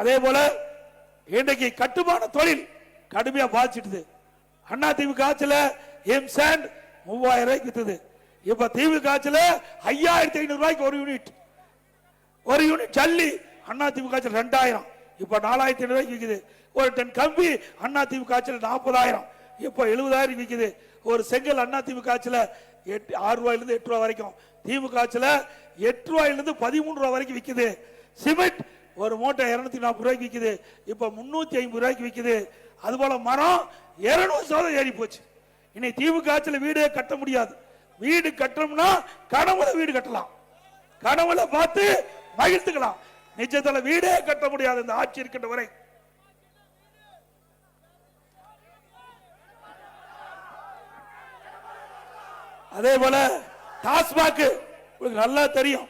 அதே போல இன்றைக்கு கட்டுமான தொழில் கடுமையா பாதிச்சிடுது அண்ணா திமுக ஆட்சியில் எம் சாண்ட் மூவாயிரம் ரூபாய்க்கு வித்தது. இப்ப திமுக ஆட்சியில் ஐயாயிரத்தி ஐநூறு ரூபாய்க்கு ஒரு யூனிட். ஒரு யூனிட் ஜல்லி அண்ணா திமுக ஆட்சியில் ரெண்டாயிரம். இப்ப நாலாயிரத்தி ஐநூறு ரூபாய்க்கு விற்குது ஒரு டன் கம்பி அண்ணா திமுக ஆட்சியில் நாற்பதாயிரம். இப்போ எழுபதாயிரம் விற்குது ஒரு செங்கல் அண்ணா திமுக ஆட்சியில் எட்டு ஆறு ரூபாயிலிருந்து எட்டு ரூபா வரைக்கும். திமுக ஆட்சியில் எட்டு ரூபாயிலிருந்து பதிமூணு ரூபா வரைக்கும் விற்குது சிமெண்ட் ஒரு மூட்டை இருநூத்தி நாற்பது ரூபாய்க்கு விற்குது இப்ப முன்னூத்தி ஐம்பது ரூபாய்க்கு விற்குது அது போல மரம் இருநூறு சதவீதம் ஏறி போச்சு. இனி திமுக ஆட்சியில் வீடே கட்ட முடியாது. வீடு கட்டணும்னா கனவுல வீடு கட்டலாம். கனவுல பார்த்து மகிழ்த்துக்கலாம் நிஜத்துல வீடே கட்ட முடியாது இந்த ஆட்சி இருக்கின்ற வரை. அதே போல டாஸ்மாக் உங்களுக்கு நல்லா தெரியும்.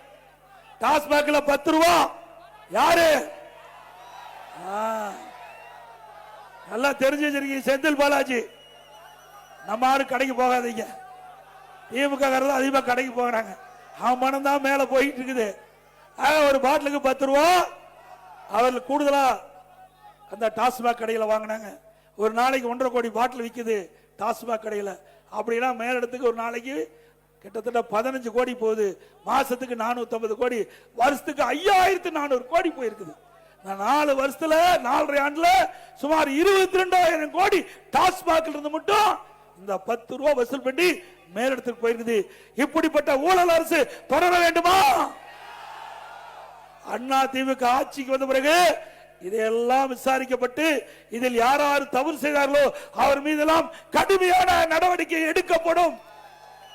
டாஸ்மாக்ல பத்து ரூபா யாரு? நல்லா தெரிஞ்சு வச்சிருக்கீங்க செந்தில் பாலாஜி. நம்ம ஆளு கடைக்கு போகாதீங்க. திமுக காரதான் அதிகமாக கடைக்கு போகிறாங்க. அவன் மனம் தான் மேலே போயிட்டு இருக்குது. ஆக ஒரு பாட்டிலுக்கு பத்து ரூபா. அவர்கள் கூடுதலாக அந்த டாஸ்மாக் கடையில் வாங்கினாங்க. ஒரு நாளைக்கு ஒன்றரை கோடி பாட்டில் விற்குது டாஸ்மாக் கடையில். அப்படின்னா மேலிடத்துக்கு ஒரு நாளைக்கு கிட்டத்தட்ட பதினஞ்சு கோடி போகுது. மாசத்துக்கு 450 கோடி. வருஷத்துக்கு ஐயாயிரத்து நானூறு கோடி போயிருக்குது. நான் நாலு வருஷத்துல நாலரை ஆண்டுல சுமார் இருபத்தி ரெண்டாயிரம் கோடி டாஸ்மாக்ல இருந்து மட்டும் இந்த பத்து ரூபா வசூல் பண்ணி மேலிடத்துக்கு போயிருக்குது. இப்படிப்பட்ட ஊழல் அரசு தொடர வேண்டுமா? அண்ணா திமுக ஆட்சிக்கு வந்த பிறகு இதையெல்லாம் விசாரிக்கப்பட்டு இதில் யார் யார் தவறு செய்தார்களோ அவர் மீதெல்லாம் கடுமையான நடவடிக்கை எடுக்கப்படும்.